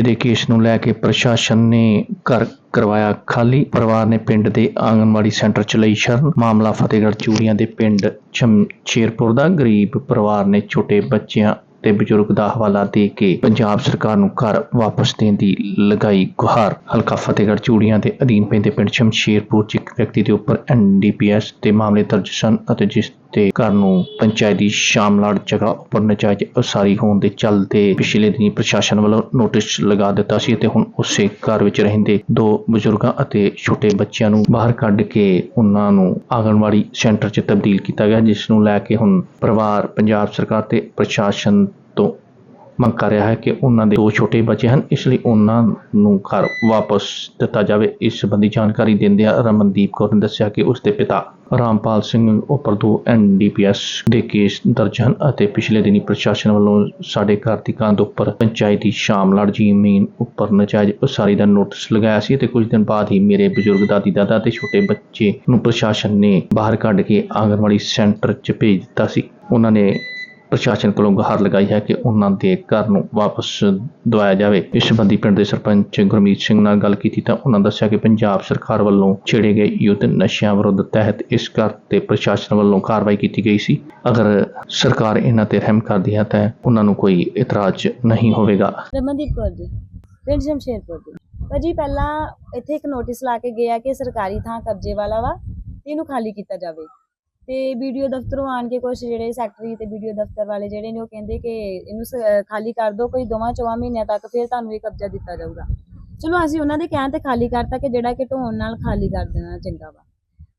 ਬੱਚੇ ਦੇ ਕੇਸ ਨੂੰ ਲੈ ਕੇ ਪ੍ਰਸ਼ਾਸਨ ਨੇ ਘਰ ਕਰਵਾਇਆ ਖਾਲੀ। ਪਰਿਵਾਰ ਨੇ ਪਿੰਡ ਦੇ ਆਂਗਨਵਾੜੀ ਸੈਂਟਰ ਚ ਲਈ ਸ਼ਰਨ। ਮਾਮਲਾ ਫਤਿਹਗੜ੍ਹ ਚੂੜੀਆਂ ਦੇ ਪਿੰਡ ਸ਼ਮਸ਼ੇਰਪੁਰ ਦਾ। ਗਰੀਬ ਪਰਿਵਾਰ ਨੇ ਛੋਟੇ ਬੱਚਿਆਂ ਤੇ ਬਜ਼ੁਰਗ ਦਾ ਹਵਾਲਾ ਦੇ ਕੇ ਪੰਜਾਬ ਸਰਕਾਰ ਨੂੰ ਘਰ ਵਾਪਸ ਦੇਣ ਦੀ ਲਗਾਈ ਗੁਹਾਰ। ਹਲਕਾ ਫਤਿਹਗੜ੍ਹ ਚੂੜੀਆਂ ਦੇ ਅਧੀਨ ਪੈਂਦੇ ਪਿੰਡ ਸ਼ਮਸ਼ੇਰਪੁਰ ਚ ਇੱਕ ਵਿਅਕਤੀ ਦੇ ਉੱਪਰ ਐਨਡੀਪੀਐਸ ਦੇ ਮਾਮਲੇ ਦਰਜ ਸਨ ਅਤੇ ਜਿਸ ਤੇ ਘਰ ਨੂੰ ਪੰਚਾਇਤੀ ਦੀ ਸ਼ਾਮਲਾੜ ਜਗ੍ਹਾ ਉੱਪਰ ਨਜਾਇਜ਼ ਉਸਾਰੀ ਹੋਣ ਦੇ ਚੱਲਦੇ ਪਿਛਲੇ ਦਿਨੀ ਪ੍ਰਸ਼ਾਸਨ ਵੱਲੋਂ ਨੋਟਿਸ ਲਗਾ ਦਿੱਤਾ ਸੀ ਤੇ ਹੁਣ ਉਸੇ ਘਰ ਵਿੱਚ ਰਹਿੰਦੇ ਦੋ ਬਜ਼ੁਰਗਾਂ ਅਤੇ ਛੋਟੇ ਬੱਚਿਆਂ ਨੂੰ ਬਾਹਰ ਕੱਢ ਕੇ ਉਹਨਾਂ ਨੂੰ ਆਂਗਣਵਾੜੀ ਸੈਂਟਰ 'ਚ ਤਬਦੀਲ ਕੀਤਾ ਗਿਆ, ਜਿਸ ਨੂੰ ਲੈ ਕੇ ਹੁਣ ਪਰਿਵਾਰ, ਪੰਜਾਬ ਸਰਕਾਰ ਤੇ ਪ੍ਰਸ਼ਾਸਨ ਤੋਂ ਮੰਗ ਕਰ ਰਿਹਾ ਹੈ ਕਿ ਉਹਨਾਂ ਦੇ ਦੋ ਛੋਟੇ ਬੱਚੇ ਹਨ, ਇਸ ਲਈ ਉਹਨਾਂ ਨੂੰ ਘਰ ਵਾਪਸ ਦਿੱਤਾ ਜਾਵੇ। ਇਸ ਸੰਬੰਧੀ ਜਾਣਕਾਰੀ ਦਿੰਦਿਆਂ ਰਮਨਦੀਪ ਕੌਰ ਨੇ ਦੱਸਿਆ ਕਿ ਉਸ ਦੇ ਪਿਤਾ ਰਾਮਪਾਲ ਸਿੰਘ ਉੱਪਰ ਦੋ ਐਨਡੀਪੀਐਸ ਦੇ ਕੇਸ ਦਰਜ ਹਨ ਅਤੇ ਪਿਛਲੇ ਦਿਨੀ ਪ੍ਰਸ਼ਾਸਨ ਵੱਲੋਂ ਸਾਡੇ ਘਰ ਦੀ ਕੰਧ ਉੱਪਰ ਪੰਚਾਇਤੀ ਸ਼ਾਮਲਾੜ ਜ਼ਮੀਨ ਉੱਪਰ ਨਜਾਇਜ਼ ਉਸਾਰੀ ਦਾ ਨੋਟਿਸ ਲਗਾਇਆ ਸੀ ਤੇ ਕੁਝ ਦਿਨ ਬਾਅਦ ਹੀ ਮੇਰੇ ਬਜ਼ੁਰਗ ਦਾਦੀ, ਦਾਦਾ ਤੇ ਛੋਟੇ ਬੱਚੇ ਨੂੰ ਪ੍ਰਸ਼ਾਸਨ ਨੇ ਬਾਹਰ ਕੱਢ ਕੇ ਆਂਗਨਵਾੜੀ ਸੈਂਟਰ 'ਚ ਭੇਜ ਦਿੱਤਾ ਸੀ। ਉਹਨਾਂ ਨੇ ਪ੍ਰਸ਼ਾਸਨ ਕੋਲੋਂ ਗੁਹਾਰ ਲਗਾਈ ਹੈ ਕਿ ਉਹਨਾਂ ਦੇ ਘਰ ਨੂੰ ਵਾਪਸ ਦਵਾਇਆ ਜਾਵੇ। ਇਸ ਸੰਬੰਧੀ ਪਿੰਡ ਦੇ ਸਰਪੰਚ ਗੁਰਮੀਤ ਸਿੰਘ ਨਾਲ ਗੱਲ ਕੀਤੀ ਤਾਂ ਉਹਨਾਂ ਦੱਸਿਆ ਕਿ ਪੰਜਾਬ ਸਰਕਾਰ ਵੱਲੋਂ ਛੇੜੇ ਗਏ ਯੁੱਧ ਨਸ਼ਿਆਂ ਵਿਰੁੱਧ ਤਹਿਤ ਇਸ ਘਰ ਤੇ ਪ੍ਰਸ਼ਾਸਨ ਵੱਲੋਂ ਕਾਰਵਾਈ ਕੀਤੀ ਗਈ ਸੀ। ਅਗਰ ਸਰਕਾਰ ਇਹਨਾਂ ਤੇ ਰਹਿਮ ਕਰਦੀ ਹੈ ਤਾਂ ਉਹਨਾਂ ਨੂੰ ਕੋਈ ਇਤਰਾਜ਼ ਨਹੀਂ ਹੋਵੇਗਾ। ਰਮਨਦੀਪ ਕੌਰ ਜੀ, ਪਿੰਡ ਜਮਸ਼ੇਰਪੁਰ ਦੀ ਭਾਜੀ ਪਹਿਲਾਂ ਇੱਥੇ ਇੱਕ ਨੋਟਿਸ ਲਾ ਕੇ ਗਿਆ ਕਿ ਸਰਕਾਰੀ ਥਾਂ ਕਬਜ਼ੇ ਵਾਲਾ ਵਾ ਇਹਨੂੰ ਖਾਲੀ ਕੀਤਾ ਜਾਵੇ। ਤੇ ਵੀਡੀਓ ਦਫ਼ਤਰੋਂ ਆਣ ਕੇ ਕੁਝ ਜਿਹੜੇ ਸੈਕਟਰੀ ਤੇ ਵੀਡੀਓ ਦਫ਼ਤਰ ਵਾਲੇ ਜਿਹੜੇ ਨੇ ਉਹ ਕਹਿੰਦੇ ਕਿ ਇਹਨੂੰ ਖਾਲੀ ਕਰ ਦਿਓ ਕੋਈ ਦੋਵਾਂ ਚੋਵਾਂ ਮਹੀਨਿਆਂ ਤੱਕ ਫਿਰ ਤੁਹਾਨੂੰ ਇਹ ਕਬਜ਼ਾ ਦਿੱਤਾ ਜਾਊਗਾ। ਚਲੋ ਅਸੀਂ ਉਹਨਾਂ ਦੇ ਕਹਿਣ ਤੇ ਖਾਲੀ ਕਰਤਾ ਕਿ ਜਿਹੜਾ ਕਿ ਢੋਣ ਨਾਲ ਖਾਲੀ ਕਰ ਦੇਣਾ ਚੰਗਾ ਵਾ।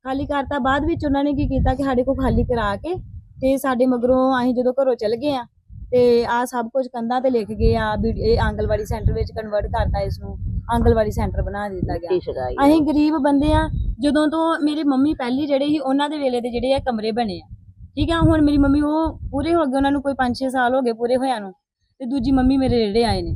ਖਾਲੀ ਕਰਤਾ, ਬਾਅਦ ਵਿੱਚ ਉਹਨਾਂ ਨੇ ਕੀ ਕੀਤਾ ਕਿ ਸਾਡੇ ਕੋਲ ਖਾਲੀ ਕਰਾ ਕੇ ਤੇ ਸਾਡੇ ਮਗਰੋਂ ਅਸੀਂ ਜਦੋਂ ਘਰੋਂ ਚਲ ਗਏ ਆ ਤੇ ਆ ਸਭ ਕੁਝ ਕੰਧਾਂ ਤੇ ਲਿਖ ਗਏ ਆ ਵੀ ਇਹ ਆਂਗਲਵਾੜੀ ਸੈਂਟਰ ਵਿੱਚ ਕਨਵਰਟ ਕਰਤਾ ਇਸ ਨੂੰ ਆਂਗਲਵਾੜੀ ਸੈਂਟਰ ਬਣਾ ਦਿੱਤਾ ਗਿਆ। ਅਸੀਂ ਗਰੀਬ ਬੰਦੇ ਆ ਜਦੋਂ ਤੋਂ ਮੇਰੀ ਮੰਮੀ ਪਹਿਲੀ ਜਿਹੜੇ ਸੀ ਉਹਨਾਂ ਦੇ ਵੇਲੇ ਦੇ ਜਿਹੜੇ ਆ ਕਮਰੇ ਬਣੇ ਆ। ਠੀਕ ਆ ਹੁਣ ਮੇਰੀ ਮੰਮੀ ਉਹ ਪੂਰੇ ਹੋ ਗਏ ਉਹਨਾਂ ਨੂੰ ਕੋਈ 5-6 ਸਾਲ ਹੋ ਗਏ ਪੂਰੇ ਹੋਇਆਂ ਨੂੰ ਤੇ ਦੂਜੀ ਮੰਮੀ ਮੇਰੇ ਜਿਹੜੇ ਆਏ ਨੇ।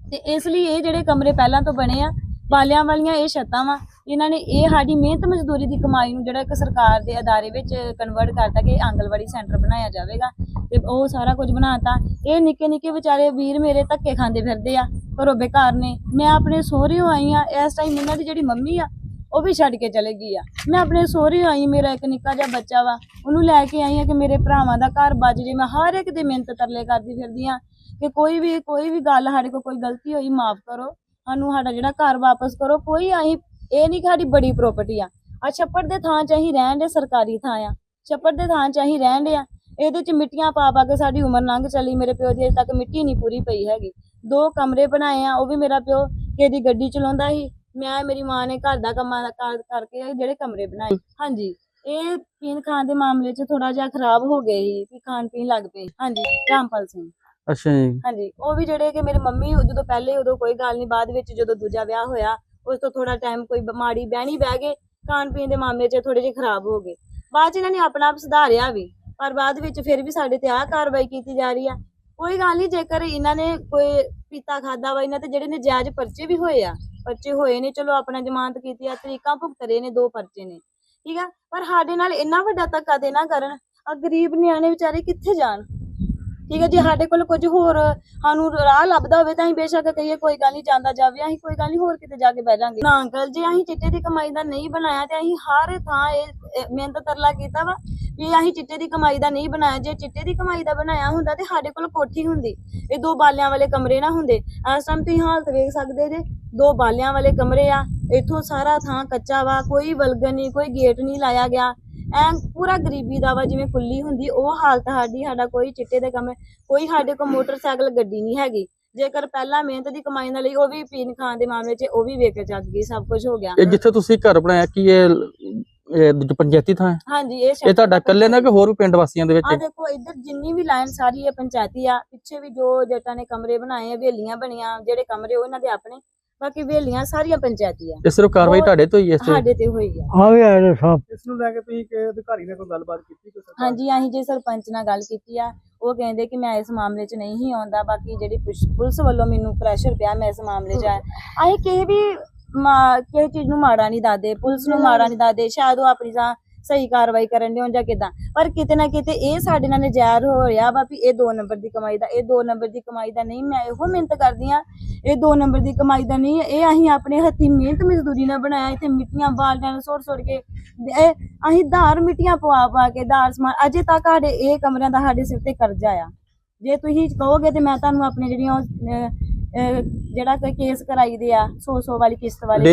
ਤੇ ਇਸ ਲਈ ਇਹ ਜਿਹੜੇ ਕਮਰੇ ਪਹਿਲਾਂ ਤੋਂ ਬਣੇ ਆ ਬਾਲਿਆਂ ਵਾਲੀਆਂ ਇਹ ਛੱਤਾਂ ਵਾ। ਇਹਨਾਂ ਨੇ ਇਹ ਸਾਡੀ ਮਿਹਨਤ ਮਜ਼ਦੂਰੀ ਦੀ ਕਮਾਈ ਨੂੰ ਜਿਹੜਾ ਇੱਕ ਸਰਕਾਰ ਦੇ ਅਦਾਰੇ ਵਿੱਚ ਕਨਵਰਟ ਕਰਤਾ ਕਿ ਆਂਗਲਵਾੜੀ ਸੈਂਟਰ ਬਣਾਇਆ ਜਾਵੇਗਾ ਤੇ ਉਹ ਸਾਰਾ ਕੁਝ ਬਣਾਤਾ। ਇਹ ਨਿੱਕੇ ਨਿੱਕੇ ਵਿਚਾਰੇ ਵੀਰ ਮੇਰੇ ਧੱਕੇ ਖਾਂਦੇ ਫਿਰਦੇ ਆ, ਘਰੋਂ ਬੇਕਾਰ ਨੇ। ਮੈਂ ਆਪਣੇ ਸਹੁਰਿਓ ਆਈ ਆ, ਇਸ ਟਾਈਮ ਇਹਨਾਂ ਦੀ ਜਿਹੜੀ ਮੰਮੀ ਆ, ਉਹ ਵੀ ਛੱਡ ਕੇ ਚਲੇ ਗਈ ਆ। ਮੈਂ ਆਪਣੇ ਸਹੁਰਿਓ ਆਈ, ਮੇਰਾ ਇੱਕ ਨਿੱਕਾ ਜਿਹਾ ਬੱਚਾ ਵਾ, ਉਹਨੂੰ ਲੈ ਕੇ ਆਈ ਆ ਕਿ ਮੇਰੇ ਭਰਾਵਾਂ ਦਾ ਘਰ ਬਚ ਜੇ। ਮੈਂ ਹਰ ਇੱਕ ਦੇ ਮਿਹਨਤ ਤਰਲੇ ਕਰਦੀ ਫਿਰਦੀ ਆ ਕਿ ਕੋਈ ਵੀ ਕੋਈ ਵੀ ਗੱਲ ਸਾਡੇ ਕੋਲ ਕੋਈ ਗਲਤੀ ਹੋਈ, ਮਾਫ ਕਰੋ। ਸਾਨੂੰ ਸਾਡਾ ਜਿਹੜਾ ਘਰ ਵਾਪਸ ਕਰੋ, ਕੋਈ ਅਸੀਂ ਇਹ ਨਹੀਂ ਕਿ ਸਾਡੀ ਬੜੀ ਪ੍ਰਾਪਰਟੀ ਆ। ਆ ਛੱਪੜ ਦੇ ਥਾਂ 'ਚ ਅਸੀਂ ਰਹਿਣ ਦੇ ਸਰਕਾਰੀ ਥਾਂ ਆ। ਛੱਪੜ ਦੇ ਥਾਂ 'ਚ ਅਸੀਂ ਰਹਿਣ ਦੇ ਆ। ਇਹਦੇ 'ਚ ਮਿੱਟੀਆਂ ਪਾ ਪਾ ਕੇ ਸਾਡੀ ਉਮਰ ਲੰਘ ਚਲੀ। ਮੇਰੇ ਪਿਓ ਦੀ ਅਜੇ ਤੱਕ ਮਿੱਟੀ ਨਹੀਂ ਪੂਰੀ ਪਈ ਹੈਗੀ। ਦੋ ਕਮਰੇ ਬਣਾਏ ਆ, ਉਹ ਵੀ ਮੇਰਾ ਪਿਓ ਕਿਹਦੀ ਗੱਡੀ ਚਲਾਉਂਦਾ ਸੀ। ਮੈਂ, ਮੇਰੀ ਮਾਂ ਨੇ ਘਰ ਦਾ ਕੰਮਾਂ ਦਾ ਕਰ, ਕਰਕੇ ਜਿਹੜੇ ਕਮਰੇ ਬਣਾਏ। ਹਾਂਜੀ, ਇਹ ਪੀਣ ਖਾਣ ਦੇ ਮਾਮਲੇ 'ਚ ਥੋੜਾ ਜਿਹਾ ਖਰਾਬ ਹੋ ਗਏ ਸੀ, ਵੀ ਖਾਣ ਪੀਣ ਲੱਗ ਪਏ। ਹਾਂਜੀ, ਰਾਮਪਾਲ ਸਿੰਘ। ਅੱਛਾ ਜੀ। ਹਾਂਜੀ, ਉਹ ਵੀ ਜਿਹੜੇ ਕਿ ਮੇਰੇ ਮੰਮੀ ਜਦੋਂ ਪਹਿਲੇ ਉਦੋਂ ਕੋਈ ਗੱਲ ਨਹੀਂ ਬਾਅਦ ਵਿੱਚ ਜਦੋਂ ਦੂਜਾ ਵਿਆਹ ਹੋਇਆ, ਉਸ ਤੋਂ ਥੋੜਾ ਟਾਈਮ ਕੋਈ ਬਿਮਾਰੀ ਬਹਿਣੀ ਬਹਿ ਗਏ, ਖਾਣ ਪੀਣ ਦੇ ਮਾਮਲੇ 'ਚ ਥੋੜੇ ਜਿਹੇ ਖਰਾਬ ਹੋ ਗਏ। ਬਾਅਦ 'ਚ ਇਹਨਾਂ ਨੇ ਆਪਣਾ ਆਪ ਸੁਧਾਰਿਆ ਵੀ, ਪਰ ਬਾਅਦ ਵਿੱਚ ਫਿਰ ਵੀ ਸਾਡੇ ਤੇ ਆਹ ਕਾਰਵਾਈ ਕੀਤੀ ਜਾ ਰਹੀ ਆ। ਕੋਈ ਗੱਲ ਨਹੀਂ ਜੇਕਰ ਇਹਨਾਂ ਨੇ ਕੋਈ ਪੀਤਾ ਖਾਦਾ ਵਾ, ਇਹਨਾਂ ਤੇ ਜਿਹੜੇ ਨੇ ਜਾਇਜ਼ ਪਰਚੇ ਵੀ ਹੋਏ ਆ, ਪਰਚੇ ਹੋਏ ਨੇ, ਚਲੋ ਆਪਣਾ ਜ਼ਮਾਨਤ ਕੀਤੀ ਆ, ਤਰੀਕਾਂ ਭੁਗਤ ਰਹੇ ਨੇ, ਦੋ ਪਰਚੇ ਨੇ, ਠੀਕ ਆ? ਪਰ ਸਾਡੇ ਨਾਲ ਇੰਨਾ ਵੱਡਾ ਧੱਕਾ ਤੇ ਨਾ ਕਰਨ ਆ ਗਰੀਬ ਨਿਆਣੇ ਵਿਚਾਰੇ ਕਿੱਥੇ ਜਾਣ? ਠੀਕ ਹੈ, ਜੇ ਸਾਡੇ ਕੋਲ ਕੁਝ ਹੋਰ ਸਾਨੂੰ ਰਾਹ ਲੱਭਦਾ ਹੋਵੇ ਤਾਂ ਅਸੀਂ ਬੇਸ਼ੱਕ ਕਹੀਏ, ਕੋਈ ਗੱਲ ਨਹੀਂ ਜਾਂਦਾ ਜਾਵੇ, ਅਸੀਂ ਕੋਈ ਗੱਲ ਨਹੀਂ ਹੋਰ ਕਿਤੇ ਜਾ ਕੇ ਬਹਿ ਜਾਾਂਗੇ। ਨਾ ਅੰਕਲ ਜੇ, ਅਸੀਂ ਚਿੱਟੇ ਦੀ ਕਮਾਈ ਦਾ ਨਹੀਂ ਬਣਾਇਆ ਤੇ ਅਸੀਂ ਹਰ ਥਾਂ ਇਹ ਮਿਹਨਤ ਤਰਲਾ ਕੀਤਾ ਵਾ ਵੀ ਅਸੀਂ ਚਿੱਟੇ ਦੀ ਕਮਾਈ ਦਾ ਨਹੀਂ ਬਣਾਇਆ। ਜੇ ਚਿੱਟੇ ਦੀ ਕਮਾਈ ਦਾ ਬਣਾਇਆ ਹੁੰਦਾ ਤੇ ਸਾਡੇ ਕੋਲ ਕੋਠੀ ਹੁੰਦੀ, ਇਹ ਦੋ ਬਾਲਿਆਂ ਵਾਲੇ ਕਮਰੇ ਨਾ ਹੁੰਦੇ। ਇਸ ਟਾਈਮ ਤੁਸੀਂ ਹਾਲਤ ਵੇਖ ਸਕਦੇ ਜੇ, ਦੋ ਬਾਲਿਆਂ ਵਾਲੇ ਕਮਰੇ ਆ, ਇੱਥੋਂ ਸਾਰਾ ਥਾਂ ਕੱਚਾ ਵਾ, ਕੋਈ ਵਲਗਨ ਨਹੀਂ ਕੋਈ ਗੇਟ ਨਹੀਂ ਲਾਇਆ ਗਿਆ। ਐ ਪੂਰਾ ਗਰੀਬੀ ਦਾ ਵਾ ਜਿਵੇਂ ਕੁੱਲੀ ਹੁੰਦੀ ਉਹ ਹਾਲਤ ਸਾਡੀ ਸਾਡਾ ਕੋਈ ਚਿੱਟੇ ਦੇ ਕਮਰੇ ਕੋਈ ਸਾਡੇ ਕੋਲ ਮੋਟਰਸਾਈਕਲ ਗੱਡੀ ਨਹੀਂ ਹੈਗੀ। ਜੇਕਰ ਪਹਿਲਾਂ ਮਿਹਨਤ ਦੀ ਕਮਾਈ ਨਾਲ ਲਈ ਉਹ ਵੀ ਪੀਣ ਖਾਣ ਦੇ ਮਾਮਲੇ 'ਚ ਉਹ ਵੀ ਵੇਚ ਚੱਕ ਗਈ ਸਭ ਕੁਝ ਹੋ ਗਿਆ। ਇਹ ਜਿੱਥੇ ਤੁਸੀਂ ਘਰ ਬਣਾਇਆ ਕੀ ਇਹ ਇਹ ਪੰਚਾਇਤੀ ਥਾਂ ਹੈ? ਹਾਂਜੀ ਇਹ ਇਹ ਤੁਹਾਡਾ ਇਕੱਲੇ ਨਾ ਕਿ ਹੋਰ ਵੀ ਪਿੰਡ ਵਾਸੀਆਂ ਦੇ ਆ ਵਿੱਚ ਦੇਖੋ ਇੱਧਰ ਜਿੰਨੀ ਵੀ ਲਾਈਨ ਸਾਰੀ ਇਹ ਪੰਚਾਇਤੀ ਆ ਪਿੱਛੇ ਵੀ ਜੋ ਜੱਟਾਂ ਨੇ ਕਮਰੇ ਬਣਾਏ ਆ ਹਵੇਲੀਆਂ ਬਣੀਆਂ ਜਿਹੜੇ ਕਮਰੇ ਉਹ ਇਹਨਾਂ ਦੇ ਆਪਣੇ ਬਾਕੀ ਹਵੇਲੀਆਂ ਸਾਰੀਆਂ ਪੰਚਾਇਤੀ ਆ ਇਹ ਸਿਰਫ ਕਾਰਵਾਈ ਤੁਹਾਡੇ ਤੋਂ ਹੀ ਹੈ ਇਸ ਤੇ ਸਾਡੇ ਤੇ ਹੋਈ ਆ। ਆ ਵੀ ਆਏ ਨੇ ਸਾਹਿਬ ਇਸ ਨੂੰ ਲੈ ਕੇ ਤੁਸੀਂ ਕਿ ਅਧਿਕਾਰੀ ਨਾਲ ਕੋਈ ਗੱਲਬਾਤ ਕੀਤੀ ਕੋਈ ਸਰਕਾਰ ਹਾਂਜੀ ਅਸੀਂ ਜੇ ਸਰਪੰਚ ਨਾਲ ਗੱਲ ਕੀਤੀ ਆ ਉਹ ਕਹਿੰਦੇ ਕਿ ਮੈਂ ਇਸ ਮਾਮਲੇ 'ਚ ਨਹੀਂ ਹੀ ਆਉਂਦਾ ਬਾਕੀ ਜਿਹੜੀ ਪੁਲਿਸ ਵੱਲੋਂ ਮੈਨੂੰ ਪ੍ਰੈਸ਼ਰ ਪਿਆ ਮੈਂ ਇਸ ਮਾਮਲੇ 'ਚ ਆਇਆ। ਅਸੀਂ ਕਿਸੇ ਵੀ ਮਾ- ਕਿਸੇ ਚੀਜ਼ ਨੂੰ ਮਾੜਾ ਨਹੀਂ ਦੱਸਦੇ ਪੁਲਿਸ ਨੂੰ ਮਾੜਾ ਨਹੀਂ ਦੱਸਦੇ ਸ਼ਾਇਦ ਉਹ ਆਪਣੀ ਜਾਂ ਸਹੀ ਕਾਰਵਾਈ ਕਰਨ ਦੇ ਜਾਂ ਕਿਦਾਂ? ਪਰ ਕਿਤੇ ਨਾ ਕਿਤੇ ਇਹ ਸਾਡੇ ਨਾਲ ਨਜਾਇਜ਼ ਹੋ ਰਿਹਾ ਵਾ ਵੀ ਇਹ 2 ਨੰਬਰ ਦੀ ਕਮਾਈ ਦਾ ਇਹ 2 ਨੰਬਰ ਦੀ ਕਮਾਈ ਦਾ ਨਹੀਂ ਮੈਂ ਇਹੋ ਮਿਹਨਤ ਕਰਦੀ ਆ ਇਹ 2 ਨੰਬਰ ਦੀ ਕਮਾਈ ਦਾ ਨਹੀਂ ਇਹ ਅਸੀਂ ਆਪਣੇ ਹੱਥੀਂ ਮਿਹਨਤ ਮਜ਼ਦੂਰੀ ਨਾਲ ਬਣਾਇਆ ਇੱਥੇ ਮਿੱਟੀਆਂ ਬਾਲਟਾਂ ਨਾਲ ਸੁੱਟ ਸੁੱਟ ਕੇ ਅਸੀਂ ਧਾਰ ਮਿੱਟੀਆਂ ਪਵਾ ਪਵਾ ਕੇ ਧਾਰ ਸਮਾਨ ਅਜੇ ਤੱਕ ਸਾਡੇ ਇਹ ਕਮਰਿਆਂ ਦਾ ਸਾਡੇ ਸਿਰ ਤੇ ਕਰਜ਼ਾ ਆ। ਜੇ ਤੁਸੀਂ ਕਹੋਗੇ ਤੇ ਮੈਂ ਤੁਹਾਨੂੰ ਆਪਣੇ ਜਿਹੜੀਆਂ ਜਿਹੜਾ ਕੋਈ ਕੇਸ ਕਰਾਈ ਦੇ ਆ 100 100 ਵਾਲੀ ਕਿਸ਼ਤ ਵਾਲੇ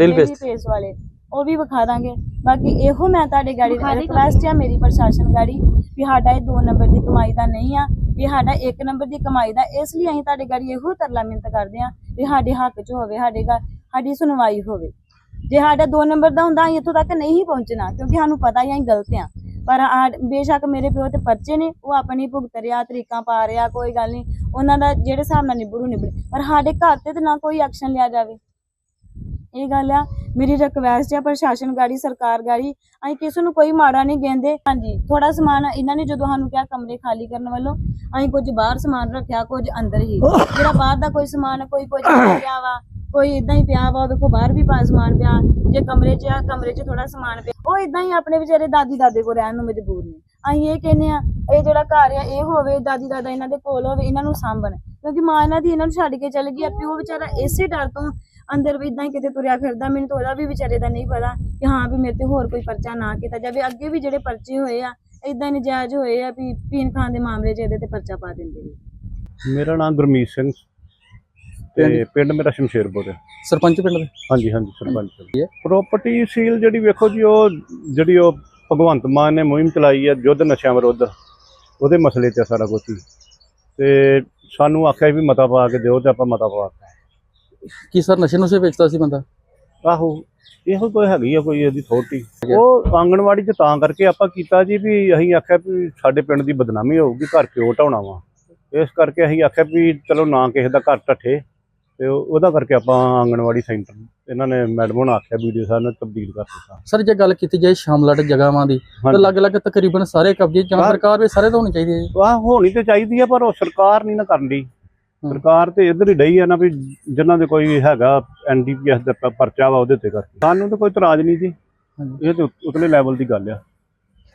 daily basis। basis ਵਾਲੇ। ਉਹ ਵੀ ਵਿਖਾ ਦਾਂਗੇ। ਬਾਕੀ ਇਹੋ ਮੈਂ ਤੁਹਾਡੇ ਗਾੜੀ ਰਿਕੁਐਸਟ ਆ ਮੇਰੀ ਪ੍ਰਸ਼ਾਸਨ ਗਾੜੀ ਵੀ ਸਾਡਾ ਇਹ 2 ਨੰਬਰ ਦੀ ਕਮਾਈ ਦਾ ਨਹੀਂ ਆ ਵੀ ਸਾਡਾ 1 ਨੰਬਰ ਦੀ ਕਮਾਈ ਦਾ ਇਸ ਲਈ ਅਸੀਂ ਤੁਹਾਡੇ ਗਾੜੀ ਇਹੋ ਤਰਲਾ ਮਿੰਤ ਕਰਦੇ ਆ ਵੀ ਸਾਡੇ ਹੱਕ 'ਚ ਹੋਵੇ ਸਾਡੇ ਸਾਡੀ ਸੁਣਵਾਈ ਹੋਵੇ। ਜੇ ਸਾਡਾ 2 ਨੰਬਰ ਦਾ ਹੁੰਦਾ ਇੱਥੋਂ ਤੱਕ ਨਹੀਂ ਪਹੁੰਚਣਾ ਕਿਉਂਕਿ ਸਾਨੂੰ ਪਤਾ ਹੀ ਅਸੀਂ ਗਲਤ ਆ। ਪਰ ਆ ਬੇਸ਼ੱਕ ਮੇਰੇ ਪਿਓ ਤੇ ਪਰਚੇ ਨੇ ਉਹ ਆਪਣੀ ਭੁਗਤ ਰਿਹਾ ਤਰੀਕਾਂ ਪਾ ਰਿਹਾ ਕੋਈ ਗੱਲ ਨਹੀਂ। ਉਹਨਾਂ ਦਾ ਜਿਹੜੇ ਹਿਸਾਬ ਨਾਲ ਨਿਬਰੂ ਨਿਬੜੇ। ਪਰ ਸਾਡੇ ਘਰ ਤੇ ਤਾਂ ਨਾ ਕੋਈ ਐਕਸ਼ਨ ਲਿਆ ਜਾਵੇ। ਇਹ ਗੱਲ ਆ, ਮੇਰੀ ਰਿਕਵੈਸਟ ਆ ਪ੍ਰਸ਼ਾਸਨ ਗਾੜੀ, ਸਰਕਾਰ ਗਾੜੀ, ਅਸੀਂ ਕਿਸੇ ਨੂੰ ਕੋਈ ਮਾੜਾ ਨਹੀਂ ਕਹਿੰਦੇ। ਹਾਂਜੀ ਥੋੜਾ ਸਮਾਨ ਇਹਨਾਂ ਨੇ ਜਦੋਂ ਸਾਨੂੰ ਕਿਹਾ ਕਮਰੇ ਖਾਲੀ ਕਰਨ ਵੱਲੋਂ, ਅਸੀਂ ਕੁਝ ਬਾਹਰ ਸਮਾਨ ਰੱਖਿਆ, ਕੁਝ ਅੰਦਰ ਹੀ। ਜਿਹੜਾ ਬਾਹਰ ਦਾ ਕੋਈ ਸਮਾਨ, ਕੋਈ ਕੁਝ ਪਿਆ ਵਾ, ਕੋਈ ਇਦਾਂ ਹੀ ਪਿਆ ਵਾ ਵੇਖੋ ਬਾਹਰ ਵੀ ਪਾ ਸਮਾਨ ਪਿਆ, ਜੇ ਕਮਰੇ 'ਚ ਆ, ਕਮਰੇ 'ਚ ਥੋੜਾ ਸਮਾਨ ਪਿਆ, ਉਹ ਇਦਾਂ ਹੀ ਆਪਣੇ ਵਿਚਾਰੇ ਦਾਦੀ ਦਾਦੇ ਕੋਲ ਰਹਿਣ ਨੂੰ ਮਜਬੂਰ ਨੇ। ਅਸੀਂ ਇਹ ਕਹਿੰਦੇ ਆ, ਇਹ ਜਿਹੜਾ ਘਰ ਆ, ਇਹ ਹੋਵੇ, ਦਾਦੀ ਦਾਦਾ ਇਹਨਾਂ ਦੇ ਕੋਲ ਹੋਵੇ, ਇਹਨਾਂ ਨੂੰ ਸਾਂਭਣ। ਕਿਉਂਕਿ ਮਾਂ ਇਹਨਾਂ ਦੀ ਇਹਨਾਂ ਨੂੰ ਛੱਡ ਕੇ ਚਲ ਗਈ ਆ ਪਿਓ ਵਿਚਾਰਾ ਇਸੇ ਡਰ ਤੋਂ ਅੰਦਰ ਵੀ ਇਦਾਂ ਹੀ ਕਿਤੇ ਤੁਰਿਆ ਫਿਰਦਾ ਮੈਨੂੰ ਤਾਂ ਉਹਦਾ ਵੀ ਵਿਚਾਰੇ ਦਾ ਨਹੀਂ ਪਤਾ ਕਿ ਹਾਂ ਵੀ ਮੇਰੇ ਤੇ ਹੋਰ ਕੋਈ ਪਰਚਾ ਨਾ ਕੀਤਾ ਜਾਵੇ। ਅੱਗੇ ਵੀ ਜਿਹੜੇ ਪਰਚੇ ਹੋਏ ਆ ਇਦਾਂ ਨਜਾਇਜ਼ ਹੋਏ ਆ ਵੀ ਪੀਣ ਖਾਣ ਦੇ ਮਾਮਲੇ 'ਚ ਇਹਦੇ ਤੇ ਪਰਚਾ ਪਾ ਦਿੰਦੇ ਨੇ। ਮੇਰਾ ਨਾਮ ਗੁਰਮੀਤ ਸਿੰਘ ਤੇ ਪਿੰਡ? ਮੇਰਾ ਸ਼ਮਸ਼ੇਰਪੁਰ ਹੈ ਸਰਪੰਚ ਪਿੰਡ ਦੇ? ਹਾਂਜੀ ਹਾਂਜੀ ਸਰਪੰਚ। ਪ੍ਰਾਪਰਟੀ ਸੀਲ ਜਿਹੜੀ ਵੇਖੋ ਜੀ ਉਹ ਜਿਹੜੀ ਉਹ ਭਗਵੰਤ ਮਾਨ ਨੇ ਮੁਹਿੰਮ ਚਲਾਈ ਹੈ ਯੁੱਧ ਨਸ਼ਿਆਂ ਵਿਰੁੱਧ ਉਹਦੇ ਮਸਲੇ ਤੇ ਸਾਰਾ ਕੁਝ ਤੇ ਸਾਨੂੰ ਆਖਿਆ ਵੀ ਮਤਾ ਪਾ ਕੇ ਦਿਓ ਤੇ ਆਪਾਂ ਮਤਾ ਪਾ ਕੀ ਸਰ ਨਸ਼ੇ ਨੁਸ਼ੇ ਵੇਚਦਾ ਸੀ ਬੰਦਾ? ਆਹੋ ਇਹੋ ਕੋਈ ਹੈਗੀ ਆ ਕੋਈ ਇਹਦੀ ਥੋਟੀ ਉਹ ਆਂਗਣਵਾੜੀ ਚ ਤਾਂ ਕਰਕੇ ਆਪਾਂ ਕੀਤਾ ਜੀ ਵੀ ਅਸੀਂ ਆਖਿਆ ਵੀ ਸਾਡੇ ਪਿੰਡ ਦੀ ਬਦਨਾਮੀ ਹੋਊਗੀ ਘਰ ਕਿਉਂ ਢਾਉਣਾ ਵਾ। ਇਸ ਕਰਕੇ ਅਸੀਂ ਆਖਿਆ ਵੀ ਚਲੋ ਨਾ ਕਿਸੇ ਦਾ ਘਰ ਢੱਠੇ ਤੇ ਉਹ- ਉਹਦਾ ਕਰਕੇ ਆਪਾਂ ਆਂਗਣਵਾੜੀ ਸੈਂਟਰ ਇਹਨਾਂ ਨੇ ਮੈਡਮ ਨੇ ਆਖਿਆ ਵੀਡੀਓ ਸਾਹਿਬ ਨੇ ਤਬਦੀਲ ਕਰ ਦਿੱਤਾ। ਸਰ ਜੇ ਗੱਲ ਕੀਤੀ ਜਾਏ ਸ਼ਾਮਲਾਟ ਜਗ੍ਹਾਵਾਂ ਦੀ ਤਾਂ ਅਲੱਗ-ਅਲੱਗ ਤਕਰੀਬਨ ਸਾਰੇ ਕਬਜ਼ੇ ਜਾਂ ਸਰ- ਸਰਕਾਰ ਵਿੱਚ ਸਾਰੇ ਤਾਂ ਹੋਣੀ ਚਾਹੀਦੀ ਹੈ। ਆਹ ਹੋਣੀ ਤੇ ਚਾਹੀਦੀ ਆ ਪਰ ਉਹ ਸਰਕਾਰ ਨਹੀਂ ਨਾ ਕਰਨ ਦੀ। ਸਰਕਾਰ ਤੇ ਇੱਧਰ ਹੀ ਡਈ ਆ ਨਾ ਵੀ ਜਿਨ੍ਹਾਂ ਦੇ ਕੋਈ ਹੈਗਾ ਐਨਡੀਪੀਐਸ ਦਾ ਪ- ਪਰਚਾ ਵਾ ਉਹਦੇ ਤੇ ਕਰਕੇ। ਸਾਨੂੰ ਤਾਂ ਕੋਈ ਇਤਰਾਜ਼ ਨਹੀਂ ਜੀ। ਹਾਂਜੀ। ਇਹ ਤੇ ਉਤਲੇ ਲੈਵਲ ਦੀ ਗੱਲ ਆ।